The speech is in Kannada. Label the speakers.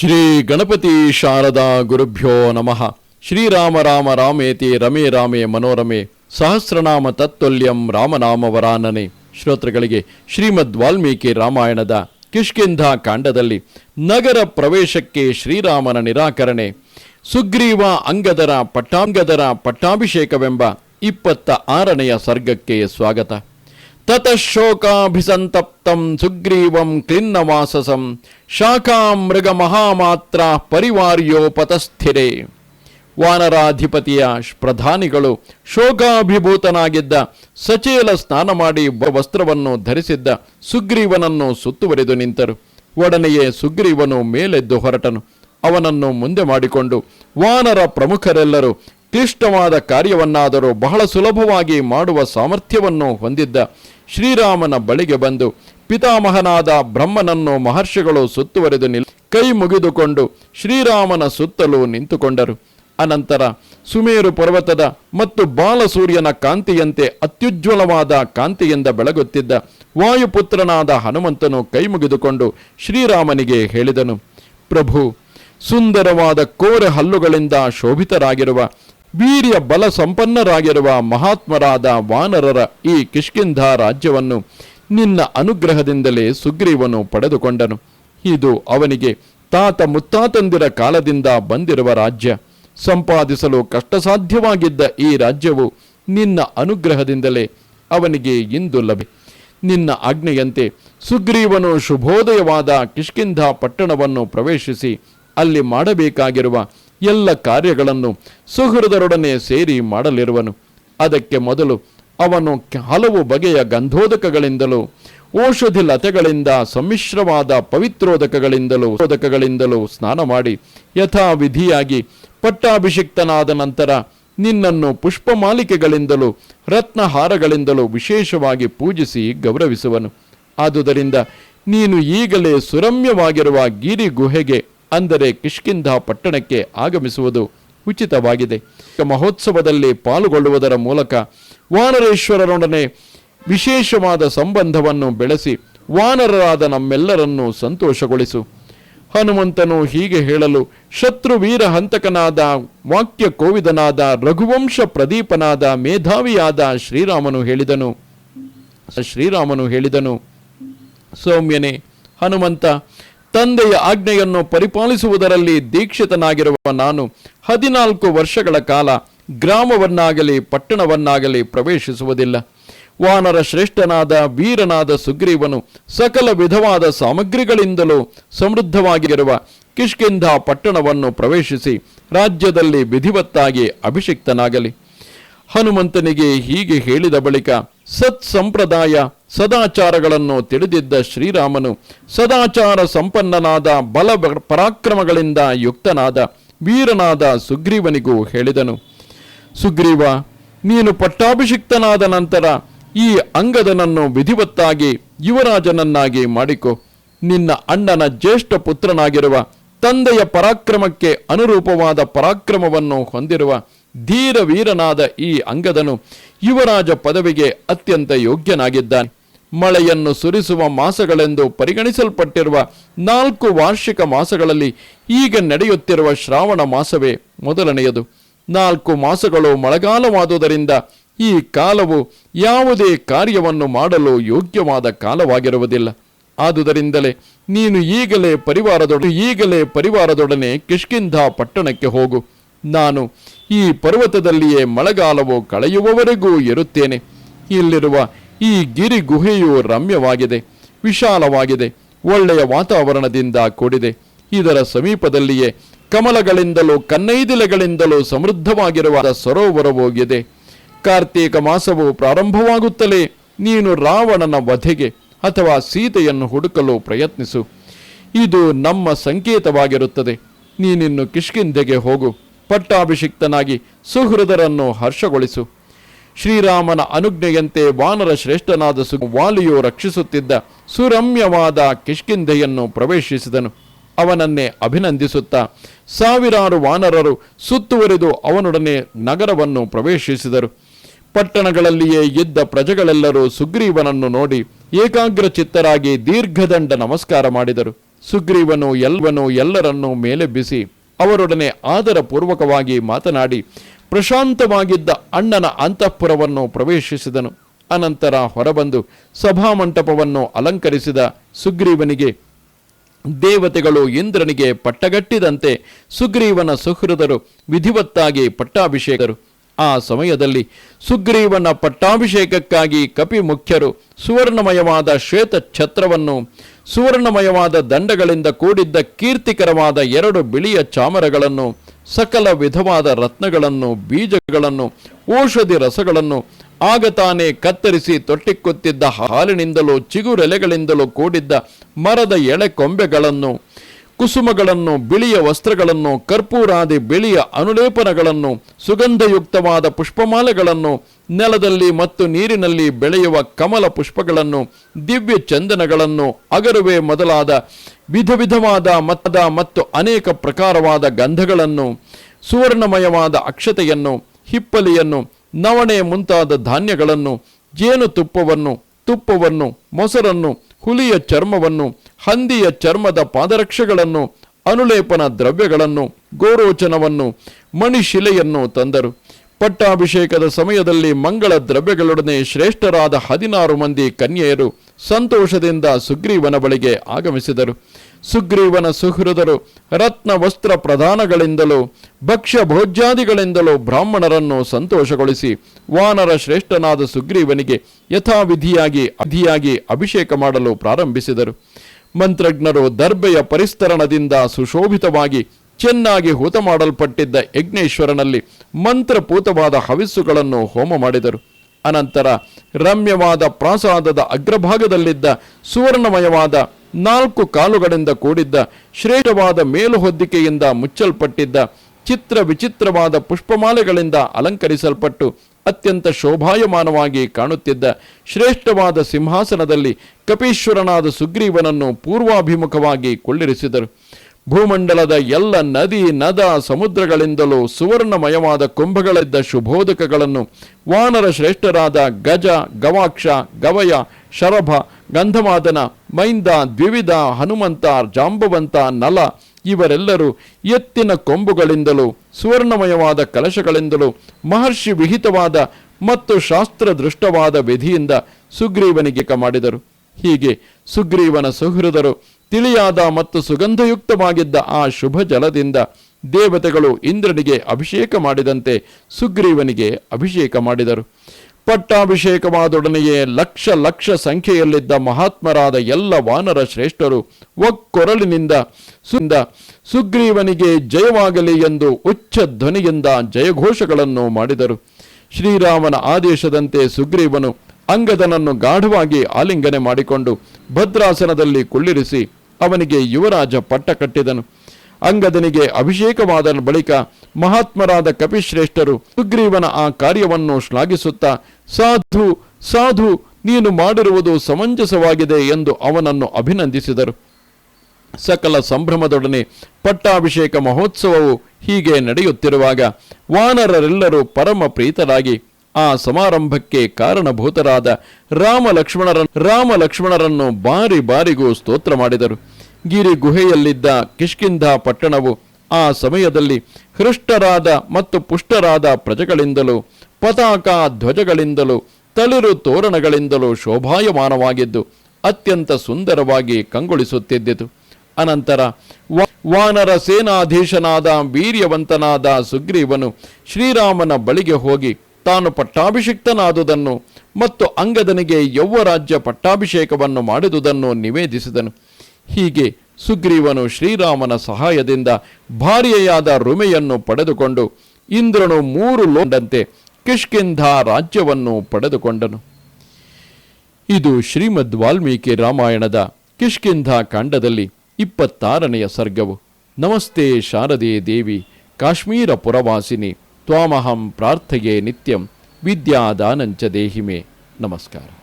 Speaker 1: ಶ್ರೀ ಗಣಪತಿ ಶಾರದಾ ಗುರುಭ್ಯೋ ನಮಃ. ಶ್ರೀರಾಮ ರಾಮ ರಾಮೇತಿ ರಮೇ ರಾಮೇ ಮನೋರಮೆ ಸಹಸ್ರನಾಮ ತತ್ವಲ್ಯಂ ರಾಮನಾಮ ವರಾನನೆ ಶ್ರೋತೃಗಳಿಗೆ ಶ್ರೀಮದ್ ವಾಲ್ಮೀಕಿ ರಾಮಾಯಣದ ಕಿಷ್ಕಿಂಧ ಕಾಂಡದಲ್ಲಿ ನಗರ ಪ್ರವೇಶಕ್ಕೆ ಶ್ರೀರಾಮನ ನಿರಾಕರಣೆ. ಸುಗ್ರೀವ ಅಂಗದರ ಪಟ್ಟಾಂಗದರ ಪಟ್ಟಾಭಿಷೇಕವೆಂಬ ಇಪ್ಪತ್ತ ಆರನೆಯ ಸರ್ಗಕ್ಕೆ ಸ್ವಾಗತ. ತತಶೋಕಾಭಿಸಂತಪ್ತಂ ಸುಗ್ರೀವಂ ಕ್ಲಿನ್ನವಾಸಸಂ ಶಾಖಾಮೃಗ ಮಹಾಮಾತ್ರ ಪರಿವಾರ್ಯೋಪತಸ್ಥಿರೆ ವಾನರಾಧಿಪತಿಯ ಪ್ರಧಾನಿಗಳು ಶೋಕಾಭಿಭೂತನಾಗಿದ್ದ ಸಚೇಲ ಸ್ನಾನ ಮಾಡಿ ವಸ್ತ್ರವನ್ನು ಧರಿಸಿದ್ದ ಸುಗ್ರೀವನನ್ನು ಸುತ್ತುವರಿದು ನಿಂತರು. ಒಡನೆಯೇ ಸುಗ್ರೀವನು ಮೇಲೆದ್ದು ಹೊರಟನು. ಅವನನ್ನು ಮುಂದೆ ಮಾಡಿಕೊಂಡು ವಾನರ ಪ್ರಮುಖರೆಲ್ಲರೂ ಕ್ಲಿಷ್ಟವಾದ ಕಾರ್ಯವನ್ನಾದರೂ ಬಹಳ ಸುಲಭವಾಗಿ ಮಾಡುವ ಸಾಮರ್ಥ್ಯವನ್ನು ಹೊಂದಿದ್ದ ಶ್ರೀರಾಮನ ಬಳಿಗೆ ಬಂದು ಪಿತಾಮಹನಾದ ಬ್ರಹ್ಮನನ್ನು ಮಹರ್ಷಿಗಳು ಸುತ್ತುವರೆದು ನಿಲ್ ಕೈ ಮುಗಿದುಕೊಂಡು ಶ್ರೀರಾಮನ ಸುತ್ತಲೂ ನಿಂತುಕೊಂಡರು. ಅನಂತರ ಸುಮೇರು ಪರ್ವತದ ಮತ್ತು ಬಾಲಸೂರ್ಯನ ಕಾಂತಿಯಂತೆ ಅತ್ಯುಜ್ವಲವಾದ ಕಾಂತಿಯಿಂದ ಬೆಳಗುತ್ತಿದ್ದ ವಾಯುಪುತ್ರನಾದ ಹನುಮಂತನು ಕೈ ಮುಗಿದುಕೊಂಡು ಶ್ರೀರಾಮನಿಗೆ ಹೇಳಿದನು, ಪ್ರಭು, ಸುಂದರವಾದ ಕೋರೆ ಹಲ್ಲುಗಳಿಂದ ಶೋಭಿತರಾಗಿರುವ ವೀರ್ಯ ಬಲ ಸಂಪನ್ನರಾಗಿರುವ ಮಹಾತ್ಮರಾದ ವಾನರರ ಈ ಕಿಷ್ಕಿಂಧ ರಾಜ್ಯವನ್ನು ನಿನ್ನ ಅನುಗ್ರಹದಿಂದಲೇ ಸುಗ್ರೀವನು ಪಡೆದುಕೊಂಡನು. ಇದು ಅವನಿಗೆ ತಾತ ಮುತ್ತಾತಂದಿರ ಕಾಲದಿಂದ ಬಂದಿರುವ ರಾಜ್ಯ. ಸಂಪಾದಿಸಲು ಕಷ್ಟಸಾಧ್ಯವಾಗಿದ್ದ ಈ ರಾಜ್ಯವು ನಿನ್ನ ಅನುಗ್ರಹದಿಂದಲೇ ಅವನಿಗೆ ಇಂದು ಲಭೆ ನಿನ್ನ ಆಜ್ಞೆಯಂತೆ ಸುಗ್ರೀವನು ಶುಭೋದಯವಾದ ಕಿಷ್ಕಿಂಧ ಪಟ್ಟಣವನ್ನು ಪ್ರವೇಶಿಸಿ ಅಲ್ಲಿ ಮಾಡಬೇಕಾಗಿರುವ ಎಲ್ಲ ಕಾರ್ಯಗಳನ್ನು ಸುಹೃದರೊಡನೆ ಸೇರಿ ಮಾಡಲಿರುವನು. ಅದಕ್ಕೆ ಮೊದಲು ಅವನು ಹಲವು ಬಗೆಯ ಗಂಧೋದಕಗಳಿಂದಲೂ, ಔಷಧಿ ಲತೆಗಳಿಂದ, ಸಮ್ಮಿಶ್ರವಾದ ಪವಿತ್ರೋದಕಗಳಿಂದಲೂ ಶೋಧಕಗಳಿಂದಲೂ ಸ್ನಾನ ಮಾಡಿ ಯಥಾವಿಧಿಯಾಗಿ ಪಟ್ಟಾಭಿಷಿಕ್ತನಾದ ನಂತರ ನಿನ್ನನ್ನು ಪುಷ್ಪಮಾಲಿಕೆಗಳಿಂದಲೂ, ರತ್ನಹಾರಗಳಿಂದಲೂ ವಿಶೇಷವಾಗಿ ಪೂಜಿಸಿ ಗೌರವಿಸುವನು. ಆದುದರಿಂದ ನೀನು ಈಗಲೇ ಸುರಮ್ಯವಾಗಿರುವ ಗಿರಿ ಗುಹೆಗೆ ಅಂದರೆ ಕಿಷ್ಕಿಂಧ ಪಟ್ಟಣಕ್ಕೆ ಆಗಮಿಸುವುದು ಉಚಿತವಾಗಿದೆ. ಮಹೋತ್ಸವದಲ್ಲಿ ಪಾಲ್ಗೊಳ್ಳುವುದರ ಮೂಲಕ ವಾನರೇಶ್ವರರೊಡನೆ ವಿಶೇಷವಾದ ಸಂಬಂಧವನ್ನು ಬೆಳೆಸಿ ವಾನರರಾದ ನಮ್ಮೆಲ್ಲರನ್ನು ಸಂತೋಷಗೊಳಿಸು. ಹನುಮಂತನು ಹೀಗೆ ಹೇಳಲು, ಶತ್ರು ವೀರ ಹಂತಕನಾದ, ವಾಕ್ಯ ಕೋವಿದನಾದ, ರಘುವಂಶ ಪ್ರದೀಪನಾದ, ಮೇಧಾವಿಯಾದ ಶ್ರೀರಾಮನು ಹೇಳಿದನು. ಶ್ರೀರಾಮನು ಹೇಳಿದನು, ಸೌಮ್ಯನೇ, ಹನುಮಂತ ತಂದೆಯ ಆಜ್ಞೆಯನ್ನು ಪರಿಪಾಲಿಸುವುದರಲ್ಲಿ ದೀಕ್ಷಿತನಾಗಿರುವ ನಾನು ಹದಿನಾಲ್ಕು ವರ್ಷಗಳ ಕಾಲ ಗ್ರಾಮವನ್ನಾಗಲಿ ಪಟ್ಟಣವನ್ನಾಗಲಿ ಪ್ರವೇಶಿಸುವುದಿಲ್ಲ. ವಾನರ ಶ್ರೇಷ್ಠನಾದ ವೀರನಾದ ಸುಗ್ರೀವನು ಸಕಲ ವಿಧವಾದ ಸಾಮಗ್ರಿಗಳಿಂದಲೂ ಸಮೃದ್ಧವಾಗಿರುವ ಕಿಷ್ಕಿಂಧ ಪಟ್ಟಣವನ್ನು ಪ್ರವೇಶಿಸಿ ರಾಜ್ಯದಲ್ಲಿ ವಿಧಿವತ್ತಾಗಿ ಅಭಿಷಿಕ್ತನಾಗಲಿ. ಹನುಮಂತನಿಗೆ ಹೀಗೆ ಹೇಳಿದ ಬಳಿಕ ಸತ್ ಸಂಪ್ರದಾಯ ಸದಾಚಾರಗಳನ್ನು ತಿಳಿದಿದ್ದ ಶ್ರೀರಾಮನು ಸದಾಚಾರ ಸಂಪನ್ನನಾದ ಬಲ ಪರಾಕ್ರಮಗಳಿಂದ ಯುಕ್ತನಾದ ವೀರನಾದ ಸುಗ್ರೀವನಿಗೂ ಹೇಳಿದನು. ಸುಗ್ರೀವ, ನೀನು ಪಟ್ಟಾಭಿಷಿಕ್ತನಾದ ನಂತರ ಈ ಅಂಗದನನ್ನು ವಿಧಿವತ್ತಾಗಿ ಯುವರಾಜನನ್ನಾಗಿ ಮಾಡಿಕೊ. ನಿನ್ನ ಅಣ್ಣನ ಜ್ಯೇಷ್ಠ ಪುತ್ರನಾಗಿರುವ ತಂದೆಯ ಪರಾಕ್ರಮಕ್ಕೆ ಅನುರೂಪವಾದ ಪರಾಕ್ರಮವನ್ನು ಹೊಂದಿರುವ ಧೀರ ವೀರನಾದ ಈ ಅಂಗದನು ಯುವರಾಜ ಪದವಿಗೆ ಅತ್ಯಂತ ಯೋಗ್ಯನಾಗಿದ್ದಾನೆ. ಮಳೆಯನ್ನು ಸುರಿಸುವ ಮಾಸಗಳೆಂದು ಪರಿಗಣಿಸಲ್ಪಟ್ಟಿರುವ ನಾಲ್ಕು ವಾರ್ಷಿಕ ಮಾಸಗಳಲ್ಲಿ ಈಗ ನಡೆಯುತ್ತಿರುವ ಶ್ರಾವಣ ಮಾಸವೇ ಮೊದಲನೆಯದು. ನಾಲ್ಕು ಮಾಸಗಳು ಮಳೆಗಾಲವಾದುದರಿಂದ ಈ ಕಾಲವು ಯಾವುದೇ ಕಾರ್ಯವನ್ನು ಮಾಡಲು ಯೋಗ್ಯವಾದ ಕಾಲವಾಗಿರುವುದಿಲ್ಲ. ಆದುದರಿಂದಲೇ ನೀನು ಈಗಲೇ ಪರಿವಾರದೊಡನೆ ಈಗಲೇ ಪರಿವಾರದೊಡನೆ ಕಿಷ್ಕಿಂಧ ಪಟ್ಟಣಕ್ಕೆ ಹೋಗು. ನಾನು ಈ ಪರ್ವತದಲ್ಲಿಯೇ ಮಳೆಗಾಲವು ಕಳೆಯುವವರೆಗೂ ಇರುತ್ತೇನೆ ಇಲ್ಲಿರುವ ಈ ಗಿರಿ ಗುಹೆಯು ರಮ್ಯವಾಗಿದೆ, ವಿಶಾಲವಾಗಿದೆ, ಒಳ್ಳೆಯ ವಾತಾವರಣದಿಂದ ಕೂಡಿದೆ. ಇದರ ಸಮೀಪದಲ್ಲಿಯೇ ಕಮಲಗಳಿಂದಲೂ ಕನ್ನೈದಿಲೆಗಳಿಂದಲೂ ಸಮೃದ್ಧವಾಗಿರುವ ಸರೋವರವೂ ಕಾರ್ತೀಕ ಮಾಸವು ಪ್ರಾರಂಭವಾಗುತ್ತಲೇ ನೀನು ರಾವಣನ ವಧೆಗೆ ಅಥವಾ ಸೀತೆಯನ್ನು ಹುಡುಕಲು ಪ್ರಯತ್ನಿಸು. ಇದು ನಮ್ಮ ಸಂಕೇತವಾಗಿರುತ್ತದೆ. ನೀನಿನ್ನು ಕಿಷ್ಕಿಂಧೆಗೆ ಹೋಗು. ಪಟ್ಟಾಭಿಷಿಕ್ತನಾಗಿ ಸುಹೃದರನ್ನು ಹರ್ಷಗೊಳಿಸು. ಶ್ರೀರಾಮನ ಅನುಜ್ಞೆಯಂತೆ ವಾನರ ಶ್ರೇಷ್ಠನಾದ ಸು ವಾಲಿಯು ರಕ್ಷಿಸುತ್ತಿದ್ದ ಸುರಮ್ಯವಾದ ಕಿಷ್ಕಿಂಧೆಯನ್ನು ಪ್ರವೇಶಿಸಿದನು. ಅವನನ್ನೇ ಅಭಿನಂದಿಸುತ್ತಾ ಸಾವಿರಾರು ವಾನರರು ಸುತ್ತುವರಿದು ಅವನೊಡನೆ ನಗರವನ್ನು ಪ್ರವೇಶಿಸಿದರು. ಪಟ್ಟಣಗಳಲ್ಲಿಯೇ ಇದ್ದ ಪ್ರಜೆಗಳೆಲ್ಲರೂ ಸುಗ್ರೀವನನ್ನು ನೋಡಿ ಏಕಾಗ್ರ ಚಿತ್ತರಾಗಿ ದೀರ್ಘದಂಡ ನಮಸ್ಕಾರ ಮಾಡಿದರು. ಸುಗ್ರೀವನು ಎಲ್ವನು ಎಲ್ಲರನ್ನೂ ಮೇಲೆಬ್ಬಿಸಿ ಅವರೊಡನೆ ಆದರಪೂರ್ವಕವಾಗಿ ಮಾತನಾಡಿ ಪ್ರಶಾಂತವಾಗಿದ್ದ ಅಣ್ಣನ ಅಂತಃಪುರವನ್ನು ಪ್ರವೇಶಿಸಿದನು. ಅನಂತರ ಹೊರಬಂದು ಸಭಾಮಂಟಪವನ್ನು ಅಲಂಕರಿಸಿದ ಸುಗ್ರೀವನಿಗೆ, ದೇವತೆಗಳು ಇಂದ್ರನಿಗೆ ಪಟ್ಟಗಟ್ಟಿದಂತೆ ಸುಗ್ರೀವನ ಸುಹೃದರು ವಿಧಿವತ್ತಾಗಿ ಪಟ್ಟಾಭಿಷೇಕರು. ಆ ಸಮಯದಲ್ಲಿ ಸುಗ್ರೀವನ ಪಟ್ಟಾಭಿಷೇಕಕ್ಕಾಗಿ ಕಪಿ ಮುಖ್ಯರು ಸುವರ್ಣಮಯವಾದ ಶ್ವೇತ ಛತ್ರವನ್ನು, ಸುವರ್ಣಮಯವಾದ ದಂಡಗಳಿಂದ ಕೂಡಿದ್ದ ಕೀರ್ತಿಕರವಾದ ಎರಡು ಬಿಳಿಯ ಚಾಮರಗಳನ್ನು, ಸಕಲ ವಿಧವಾದ ರತ್ನಗಳನ್ನು, ಬೀಜಗಳನ್ನು, ಔಷಧಿ ರಸಗಳನ್ನು ಆಗ ತಾನೇ ಕತ್ತರಿಸಿ ತೊಟ್ಟಿಕ್ಕುತ್ತಿದ್ದ ಹಾಲಿನಿಂದಲೂ ಚಿಗುರೆಲೆಗಳಿಂದಲೂ ಕೂಡಿದ್ದ ಮರದ ಎಳೆ ಕೊಂಬೆಗಳನ್ನು ಕುಸುಮಗಳನ್ನು, ಬಿಳಿಯ ವಸ್ತ್ರಗಳನ್ನು, ಕರ್ಪೂರಾದಿ ಬಿಳಿಯ ಅನುಲೇಪನಗಳನ್ನು, ಸುಗಂಧಯುಕ್ತವಾದ ಪುಷ್ಪಮಾಲೆಗಳನ್ನು, ನೆಲದಲ್ಲಿ ಮತ್ತು ನೀರಿನಲ್ಲಿ ಬೆಳೆಯುವ ಕಮಲ ಪುಷ್ಪಗಳನ್ನು, ದಿವ್ಯ ಚಂದನಗಳನ್ನು, ಅಗರುವೆ ಮೊದಲಾದ ವಿಧ ವಿಧವಾದ ಮತದ ಮತ್ತು ಅನೇಕ ಪ್ರಕಾರವಾದ ಗಂಧಗಳನ್ನು, ಸುವರ್ಣಮಯವಾದ ಅಕ್ಷತೆಯನ್ನು, ಹಿಪ್ಪಲಿಯನ್ನು, ನವಣೆ ಮುಂತಾದ ಧಾನ್ಯಗಳನ್ನು, ಜೇನುತುಪ್ಪವನ್ನು ತುಪ್ಪವನ್ನು, ಮೊಸರನ್ನು, ಹುಲಿಯ ಚರ್ಮವನ್ನು, ಹಂದಿಯ ಚರ್ಮದ ಪಾದರಕ್ಷೆಗಳನ್ನು, ಅನುಲೇಪನ ದ್ರವ್ಯಗಳನ್ನು, ಗೋರೋಚನವನ್ನು, ಮಣಿಶಿಲೆಯನ್ನು ತಂದರು. ಪಟ್ಟಾಭಿಷೇಕದ ಸಮಯದಲ್ಲಿ ಮಂಗಳ ದ್ರವ್ಯಗಳೊಡನೆ ಶ್ರೇಷ್ಠರಾದ ಹದಿನಾರು ಮಂದಿ ಕನ್ಯೆಯರು ಸಂತೋಷದಿಂದ ಸುಗ್ರೀವನ ಬಳಿಗೆ ಆಗಮಿಸಿದರು. ಸುಗ್ರೀವನ ಸುಹೃದರು ರತ್ನ ವಸ್ತ್ರ ಪ್ರಧಾನಗಳಿಂದಲೂ, ಭಕ್ಷ್ಯ ಭೋಜ್ಯಾದಿಗಳಿಂದಲೂ ಬ್ರಾಹ್ಮಣರನ್ನು ಸಂತೋಷಗೊಳಿಸಿ ವಾನರ ಶ್ರೇಷ್ಠನಾದ ಸುಗ್ರೀವನಿಗೆ ಯಥಾವಿಧಿಯಾಗಿ ಅಧಿಯಾಗಿ ಅಭಿಷೇಕ ಮಾಡಲು ಪ್ರಾರಂಭಿಸಿದರು. ಮಂತ್ರಜ್ಞರು ದರ್ಬೆಯ ಪರಿಸ್ತರಣದಿಂದ ಸುಶೋಭಿತವಾಗಿ ಚೆನ್ನಾಗಿ ಹೂತ ಮಾಡಲ್ಪಟ್ಟಿದ್ದ ಯಜ್ಞೇಶ್ವರನಲ್ಲಿ ಮಂತ್ರಪೂತವಾದ ಹವಿಸ್ಸುಗಳನ್ನು ಹೋಮ ಮಾಡಿದರು. ಅನಂತರ ರಮ್ಯವಾದ ಪ್ರಾಸಾದದ ಅಗ್ರಭಾಗದಲ್ಲಿದ್ದ ಸುವರ್ಣಮಯವಾದ ನಾಲ್ಕು ಕಾಲುಗಳಿಂದ ಕೂಡಿದ್ದ ಶ್ರೇಷ್ಠವಾದ ಮೇಲುಹೊದ್ದಿಕೆಯಿಂದ ಮುಚ್ಚಲ್ಪಟ್ಟಿದ್ದ ಚಿತ್ರ ವಿಚಿತ್ರವಾದ ಪುಷ್ಪಮಾಲೆಗಳಿಂದ ಅಲಂಕರಿಸಲ್ಪಟ್ಟು ಅತ್ಯಂತ ಶೋಭಾಯಮಾನವಾಗಿ ಕಾಣುತ್ತಿದ್ದ ಶ್ರೇಷ್ಠವಾದ ಸಿಂಹಾಸನದಲ್ಲಿ ಕಪೀಶ್ವರನಾದ ಸುಗ್ರೀವನನ್ನು ಪೂರ್ವಾಭಿಮುಖವಾಗಿ ಕೊಳ್ಳಿರಿಸಿದರು. ಭೂಮಂಡಲದ ಎಲ್ಲ ನದಿ, ನದ, ಸಮುದ್ರಗಳಿಂದಲೂ ಸುವರ್ಣಮಯವಾದ ಕುಂಭಗಳಿದ್ದ ಶುಭೋದಕಗಳನ್ನು ವಾನರ ಶ್ರೇಷ್ಠರಾದ ಗಜ, ಗವಾಕ್ಷ, ಗವಯ, ಶರಭ, ಗಂಧಮಾದನ, ಮೈಂದ, ದ್ವಿವಿಧ, ಹನುಮಂತ, ಜಾಂಬವಂತ, ನಲ ಇವರೆಲ್ಲರೂ ಎತ್ತಿನ ಕೊಂಬುಗಳಿಂದಲೂ ಸುವರ್ಣಮಯವಾದ ಕಲಶಗಳಿಂದಲೂ ಮಹರ್ಷಿ ವಿಹಿತವಾದ ಮತ್ತು ಶಾಸ್ತ್ರದೃಷ್ಟವಾದ ವಿಧಿಯಿಂದ ಸುಗ್ರೀವನಿಗೆ ಕಮಾಡಿದರು ಮಾಡಿದರು. ಹೀಗೆ ಸುಗ್ರೀವನ ಸುಹೃದರು ತಿಳಿಯಾದ ಮತ್ತು ಸುಗಂಧಯುಕ್ತವಾಗಿದ್ದ ಆ ಶುಭ ಜಲದಿಂದ ದೇವತೆಗಳು ಇಂದ್ರನಿಗೆ ಅಭಿಷೇಕ ಮಾಡಿದಂತೆ ಸುಗ್ರೀವನಿಗೆ ಅಭಿಷೇಕ ಮಾಡಿದರು. ಪಟ್ಟಾಭಿಷೇಕವಾದೊಡನೆಯೇ ಲಕ್ಷ ಲಕ್ಷ ಸಂಖ್ಯೆಯಲ್ಲಿದ್ದ ಮಹಾತ್ಮರಾದ ಎಲ್ಲ ವಾನರ ಶ್ರೇಷ್ಠರು ಒಕ್ಕೊರಳಿನಿಂದ ಸುಂದ ಸುಗ್ರೀವನಿಗೆ ಜಯವಾಗಲಿ ಎಂದು ಉಚ್ಚ ಧ್ವನಿಯಿಂದ ಜಯಘೋಷಗಳನ್ನು ಮಾಡಿದರು. ಶ್ರೀರಾಮನ ಆದೇಶದಂತೆ ಸುಗ್ರೀವನು ಅಂಗದನನ್ನು ಗಾಢವಾಗಿ ಆಲಿಂಗನೆ ಮಾಡಿಕೊಂಡು ಭದ್ರಾಸನದಲ್ಲಿ ಕುಳ್ಳಿರಿಸಿ ಅವನಿಗೆ ಯುವರಾಜ ಪಟ್ಟ ಕಟ್ಟಿದನು. ಅಂಗದನಿಗೆ ಅಭಿಷೇಕವಾದ ಬಳಿಕ ಮಹಾತ್ಮರಾದ ಕಪಿಶ್ರೇಷ್ಠರು ಸುಗ್ರೀವನ ಆ ಕಾರ್ಯವನ್ನು ಶ್ಲಾಘಿಸುತ್ತಾ, ಸಾಧು ಸಾಧು, ನೀನು ಮಾಡಿರುವುದು ಸಮಂಜಸವಾಗಿದೆ ಎಂದು ಅವನನ್ನು ಅಭಿನಂದಿಸಿದರು. ಸಕಲ ಸಂಭ್ರಮದೊಡನೆ ಪಟ್ಟಾಭಿಷೇಕ ಮಹೋತ್ಸವವು ಹೀಗೆ ನಡೆಯುತ್ತಿರುವಾಗ ವಾನರರೆಲ್ಲರೂ ಪರಮ ಪ್ರೀತರಾಗಿ ಆ ಸಮಾರಂಭಕ್ಕೆ ಕಾರಣಭೂತರಾದ ರಾಮ ಲಕ್ಷ್ಮಣರ ರಾಮ ಲಕ್ಷ್ಮಣರನ್ನು ಬಾರಿ ಬಾರಿಗೂ ಸ್ತೋತ್ರ ಮಾಡಿದರು. ಗಿರಿ ಗುಹೆಯಲ್ಲಿದ್ದ ಕಿಷ್ಕಿಂಧ ಪಟ್ಟಣವು ಆ ಸಮಯದಲ್ಲಿ ಹೃಷ್ಟರಾದ ಮತ್ತು ಪುಷ್ಟರಾದ ಪ್ರಜೆಗಳಿಂದಲೂ, ಪತಾಕ ಧ್ವಜಗಳಿಂದಲೂ, ತಳಿರು ತೋರಣಗಳಿಂದಲೂ ಶೋಭಾಯಮಾನವಾಗಿದ್ದು, ಅತ್ಯಂತ ಸುಂದರವಾಗಿ ಕಂಗೊಳಿಸುತ್ತಿದ್ದಿತು. ಅನಂತರ ವಾನರ ಸೇನಾಧೀಶನಾದ ವೀರ್ಯವಂತನಾದ ಸುಗ್ರೀವನು ಶ್ರೀರಾಮನ ಬಳಿಗೆ ಹೋಗಿ ತಾನು ಪಟ್ಟಾಭಿಷಿಕ್ತನಾದುದನ್ನು ಮತ್ತು ಅಂಗದನಿಗೆ ಯೌವರಾಜ್ಯ ಪಟ್ಟಾಭಿಷೇಕವನ್ನು ಮಾಡಿದುದನ್ನು ನಿವೇದಿಸಿದನು. ಹೀಗೆ ಸುಗ್ರೀವನು ಶ್ರೀರಾಮನ ಸಹಾಯದಿಂದ ಭಾರ್ಯೆಯಾದ ರುಮೆಯನ್ನು ಪಡೆದುಕೊಂಡು ಇಂದ್ರನು ಮೂರು ಲೋಂಡಂತೆ ಕಿಷ್ಕಿಂಧ ರಾಜ್ಯವನ್ನು ಪಡೆದುಕೊಂಡನು. ಇದು ಶ್ರೀಮದ್ ವಾಲ್ಮೀಕಿ ರಾಮಾಯಣದ ಕಿಷ್ಕಿಂಧ ಕಾಂಡದಲ್ಲಿ ಇಪ್ಪತ್ತಾರನೆಯ ಸರ್ಗವು. ನಮಸ್ತೆ ಶಾರದೆ ದೇವಿ, ಕಾಶ್ಮೀರ ಪುರವಾಸಿನಿ, ತ್ವಾಮಹಂ ಪ್ರಾರ್ಥೆಯೇ ನಿತ್ಯಂ, ವಿದ್ಯಾದಾನಂಚ ದೇಹಿಮೆ. ನಮಸ್ಕಾರ.